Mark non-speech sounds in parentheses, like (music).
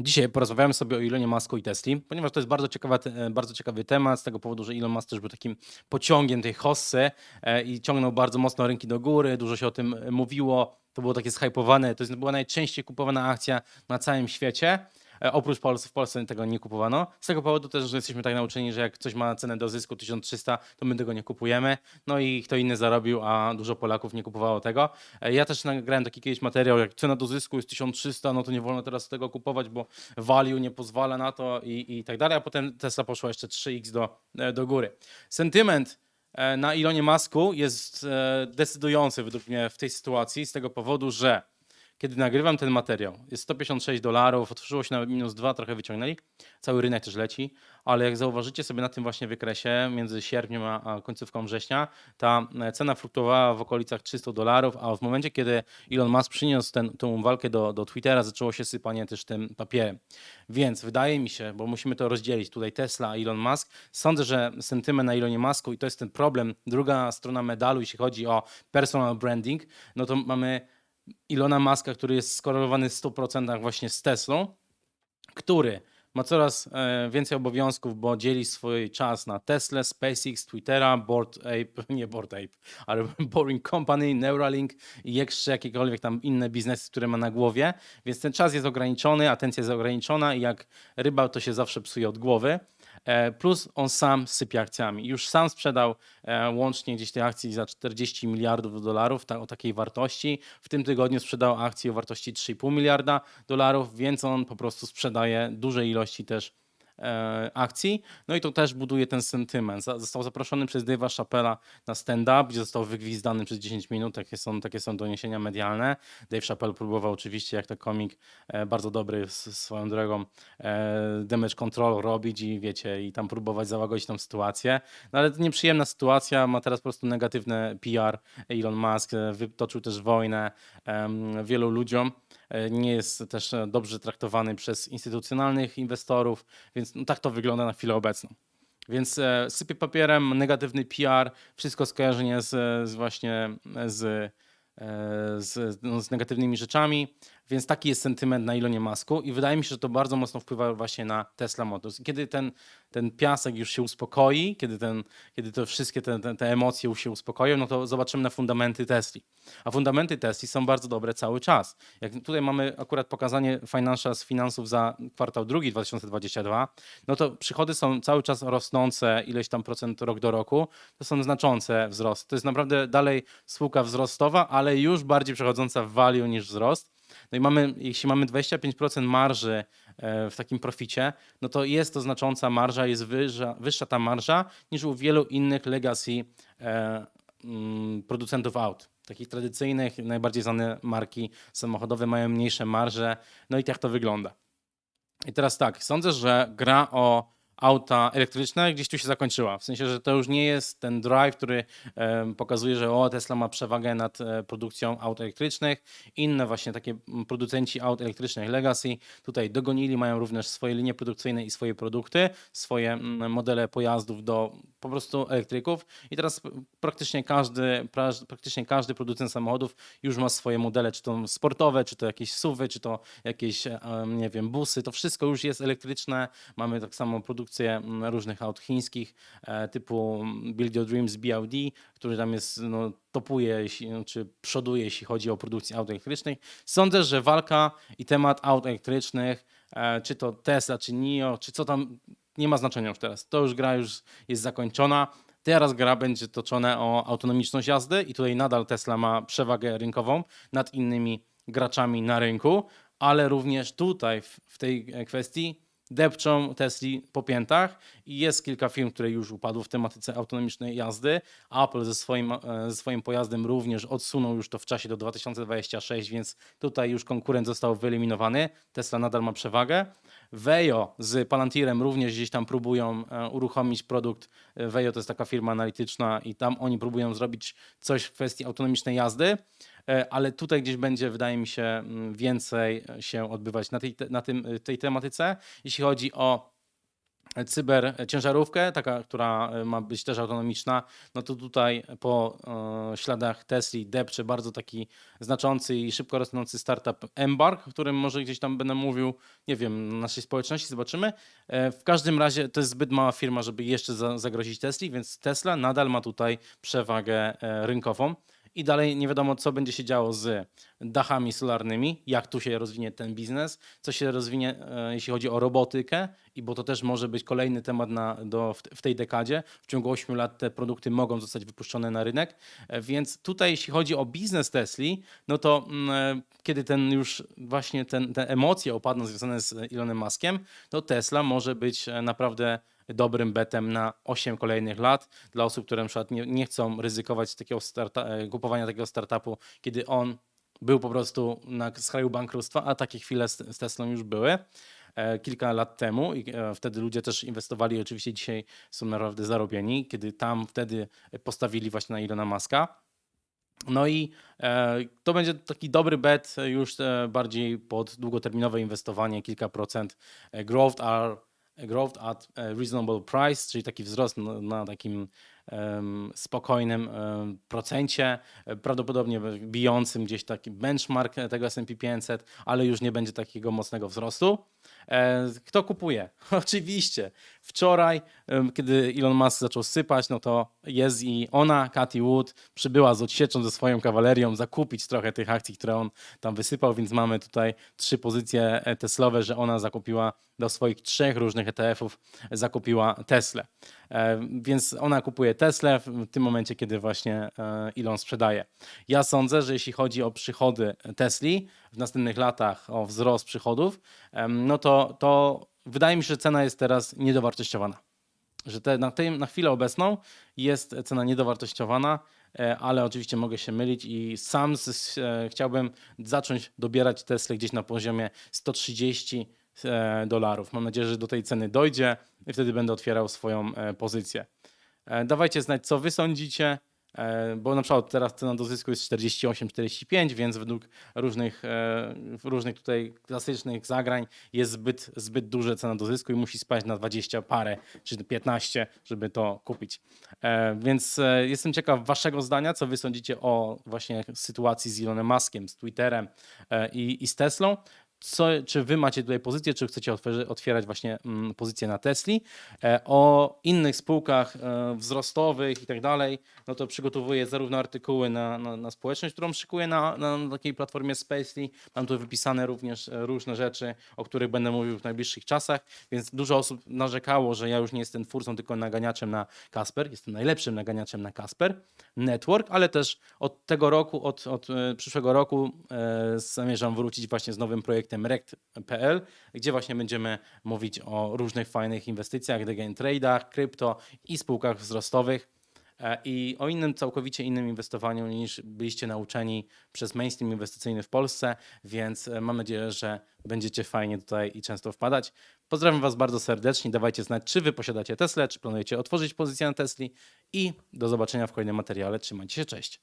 Dzisiaj porozmawiamy sobie o Elonie Musku i Tesli, ponieważ to jest bardzo, ciekawa, te- bardzo ciekawy temat, z tego powodu, że Elon Musk też był takim pociągiem tej hossy e, i ciągnął bardzo mocno rynki do góry, dużo się o tym e, mówiło, to było takie zhypowane, to była najczęściej kupowana akcja na całym świecie. E, Oprócz Polski, w Polsce tego nie kupowano. Z tego powodu też, że jesteśmy tak nauczeni, że jak coś ma cenę do zysku 1300, to my tego nie kupujemy. No i kto inny zarobił, a dużo Polaków nie kupowało tego. E, Ja też nagrałem taki kiedyś materiał, jak cena do zysku jest 1300, no to nie wolno teraz tego kupować, bo value nie pozwala na to i, i tak dalej. A potem Tesla poszła jeszcze 3x do, e, do góry. Sentyment na Elonie Musku jest decydujący według mnie w tej sytuacji z tego powodu, że kiedy nagrywam ten materiał, jest 156 dolarów, otworzyło się na minus 2, trochę wyciągnęli. Cały rynek też leci, ale jak zauważycie sobie na tym właśnie wykresie między sierpniem a końcówką września, ta e, cena fluktuowała w okolicach 300 dolarów, a w momencie, kiedy Elon Musk przyniósł ten, tą walkę do, do Twittera, zaczęło się sypanie też tym papierem. Więc wydaje mi się, bo musimy to rozdzielić, tutaj Tesla, Elon Musk, sądzę, że sentyment na Elonie Musku i to jest ten problem, druga strona medalu, jeśli chodzi o personal branding, no to mamy Ilona Maska, który jest skorelowany w 100% właśnie z Teslą, który ma coraz e, więcej obowiązków, bo dzieli swój czas na Tesla, SpaceX, Twittera, Bored Ape, (laughs) nie Bored Ape, ale (laughs) Boring Company, Neuralink i jeszcze jakiekolwiek tam inne biznesy, które ma na głowie, więc ten czas jest ograniczony, atencja jest ograniczona i jak ryba to się zawsze psuje od głowy. E, Plus on sam sypie akcjami. Już sam sprzedał e, łącznie gdzieś tej akcji za 40 miliardów dolarów o takiej wartości. W tym tygodniu sprzedał akcję o wartości 3,5 miliarda dolarów, więc on po prostu sprzedaje duże ilości też akcji. No i to też buduje ten sentyment. Został zaproszony przez Dave'a Chappella na stand-up, gdzie został wygwizdany przez 10 minut. Takie są, takie są doniesienia medialne. Dave Chappelle próbował oczywiście, jak to komik, e, bardzo dobry swoją drogą, e, damage control robić i wiecie, i tam próbować załagodzić tą sytuację. No ale to nieprzyjemna sytuacja, ma teraz po prostu negatywne PR. Elon Musk e, wytoczył też wojnę wielu ludziom. E, Nie jest też e, dobrze traktowany przez instytucjonalnych inwestorów, więc no, tak to wygląda na chwilę obecną. Więc e, sypie papierem, negatywny PR, wszystko skojarzenie z, z właśnie z, e, z, no, z negatywnymi rzeczami, więc taki jest sentyment na Elonie Masku i wydaje mi się, że to bardzo mocno wpływa właśnie na Tesla Motors. Kiedy ten, ten piasek już się uspokoi, kiedy, ten, kiedy to wszystkie te, te, te emocje już się uspokoją, no to zobaczymy na fundamenty Tesli. A fundamenty Tesli są bardzo dobre cały czas. Jak tutaj mamy akurat pokazanie finansza z finansów za kwartał drugi 2022, no to przychody są cały czas rosnące, ileś tam procent rok do roku. To są znaczące wzrosty. To jest naprawdę dalej spółka wzrostowa, ale już bardziej przechodząca w value niż wzrost. No i mamy, jeśli mamy 25% marży e, w takim proficie, no to jest to znacząca marża, jest wyższa, wyższa ta marża niż u wielu innych legacy e, mm, producentów aut. Takich tradycyjnych, najbardziej znane marki samochodowe mają mniejsze marże. No i tak to wygląda. I teraz tak, sądzę, że gra o auta elektryczne gdzieś tu się zakończyła. W sensie, że to już nie jest ten drive, który pokazuje, że o, Tesla ma przewagę nad e, produkcją aut elektrycznych. Inne właśnie takie producenci aut elektrycznych Legacy tutaj dogonili, mają również swoje linie produkcyjne i swoje produkty, swoje modele pojazdów do po prostu elektryków. I teraz praktycznie każdy, pra- praktycznie każdy producent samochodów już ma swoje modele, czy to sportowe, czy to jakieś SUVy, czy to jakieś, em, nie wiem, busy. To wszystko już jest elektryczne. Mamy tak samo produkcję mm, różnych aut chińskich, e, typu mm, Build Your Dreams BLD, który tam jest, no, topuje, czy przoduje, jeśli chodzi o produkcję aut elektrycznych. Sądzę, że walka i temat aut elektrycznych, e, czy to Tesla, czy NIO, czy co tam, nie ma znaczenia już teraz. To już gra już jest zakończona. Teraz gra będzie toczona o autonomiczność jazdy i tutaj nadal Tesla ma przewagę rynkową nad innymi graczami na rynku, ale również tutaj w, w tej kwestii depczą Tesli po piętach i jest kilka firm, które już upadły w tematyce autonomicznej jazdy. Apple ze swoim, e, ze swoim pojazdem również odsunął już to w czasie do 2026, więc tutaj już konkurent został wyeliminowany. Tesla nadal ma przewagę. Vejo z Palantirem również gdzieś tam próbują e, uruchomić produkt. Vejo to jest taka firma analityczna i tam oni próbują zrobić coś w kwestii autonomicznej jazdy, e, ale tutaj gdzieś będzie, wydaje mi się, mm, więcej się odbywać na tej, te- na tym, tej tematyce. Jeśli chodzi o cyber ciężarówkę, taka, która e, ma być też autonomiczna, no to tutaj po e, śladach Tesli depcze bardzo taki znaczący i szybko rosnący startup Embark, o którym może gdzieś tam będę mówił, nie wiem, na naszej społeczności, zobaczymy. E, w każdym razie to jest zbyt mała firma, żeby jeszcze za, zagrozić Tesli, więc Tesla nadal ma tutaj przewagę e, rynkową. I dalej nie wiadomo, co będzie się działo z dachami solarnymi, jak tu się rozwinie ten biznes, co się rozwinie, e, jeśli chodzi o robotykę, i bo to też może być kolejny temat na, do, w, tej dekadzie. W ciągu 8 lat te produkty mogą zostać wypuszczone na rynek. E, Więc tutaj, jeśli chodzi o biznes Tesli, no to mm, e, kiedy ten już właśnie ten, te emocje opadną związane z Elonem Muskiem, to Tesla może być naprawdę dobrym betem na 8 kolejnych lat dla osób, które na przykład nie, nie chcą ryzykować takiego e, kupowania takiego startupu, kiedy on był po prostu na skraju bankructwa, a takie chwile z, z Teslą już były e, kilka lat temu i e, wtedy ludzie też inwestowali, oczywiście dzisiaj są naprawdę zarobieni, kiedy tam wtedy postawili właśnie na Ilona Maska. No i to będzie taki dobry bet już bardziej pod długoterminowe inwestowanie, kilka procent growth, are, growth at reasonable price, czyli taki wzrost na, na takim spokojnym procencie, e, prawdopodobnie bijącym gdzieś taki benchmark tego S&P 500, ale już nie będzie takiego mocnego wzrostu. E, Kto kupuje? (laughs) Oczywiście. Wczoraj, kiedy Elon Musk zaczął sypać, no to jest i ona, Cathy Wood, przybyła z odsieczą ze swoją kawalerią zakupić trochę tych akcji, które on tam wysypał, więc mamy tutaj trzy pozycje e, Teslowe, że ona zakupiła do swoich trzech różnych ETF-ów, zakupiła Teslę. E, Więc ona kupuje Teslę w tym momencie, kiedy właśnie e, Elon sprzedaje. Ja sądzę, że jeśli chodzi o przychody Tesli w następnych latach, o wzrost przychodów, no to, to wydaje mi się, że cena jest teraz niedowartościowana. Że te, na, tym, na chwilę obecną jest cena niedowartościowana, e, ale oczywiście mogę się mylić i sam z, e, chciałbym zacząć dobierać Tesla gdzieś na poziomie 130 e, dolarów. Mam nadzieję, że do tej ceny dojdzie i wtedy będę otwierał swoją e, pozycję. E, Dawajcie znać, co wy sądzicie, e, bo na przykład teraz cena do zysku jest 48-45, więc według różnych, e, różnych tutaj klasycznych zagrań jest zbyt, zbyt duże cena do zysku i musi spaść na 20 parę czy 15, żeby to kupić. E, Więc e, jestem ciekaw waszego zdania, co wy sądzicie o właśnie sytuacji z Elonem Muskiem, z Twitterem e, i, i z Teslą co, czy wy macie tutaj pozycję, czy chcecie otwierać właśnie mm, pozycję na Tesli. E, o innych spółkach e, wzrostowych i tak dalej, no to przygotowuję zarówno artykuły na, na, na społeczność, którą szykuję na, na takiej platformie Spacely. Mam tu wypisane również e, różne rzeczy, o których będę mówił w najbliższych czasach, więc dużo osób narzekało, że ja już nie jestem twórcą, tylko naganiaczem na Kasper. Jestem najlepszym naganiaczem na Kasper Network, ale też od tego roku, od, od przyszłego roku zamierzam wrócić właśnie z nowym projektem Rekt.pl, gdzie właśnie będziemy mówić o różnych fajnych inwestycjach, again trade'ach, krypto i spółkach wzrostowych e, i o innym, całkowicie innym inwestowaniu niż byliście nauczeni przez mainstream inwestycyjny w Polsce, więc e, mam nadzieję, że będziecie fajnie tutaj i często wpadać. Pozdrawiam Was bardzo serdecznie, dawajcie znać, czy Wy posiadacie Tesla, czy planujecie otworzyć pozycję na Tesli i do zobaczenia w kolejnym materiale. Trzymajcie się, cześć!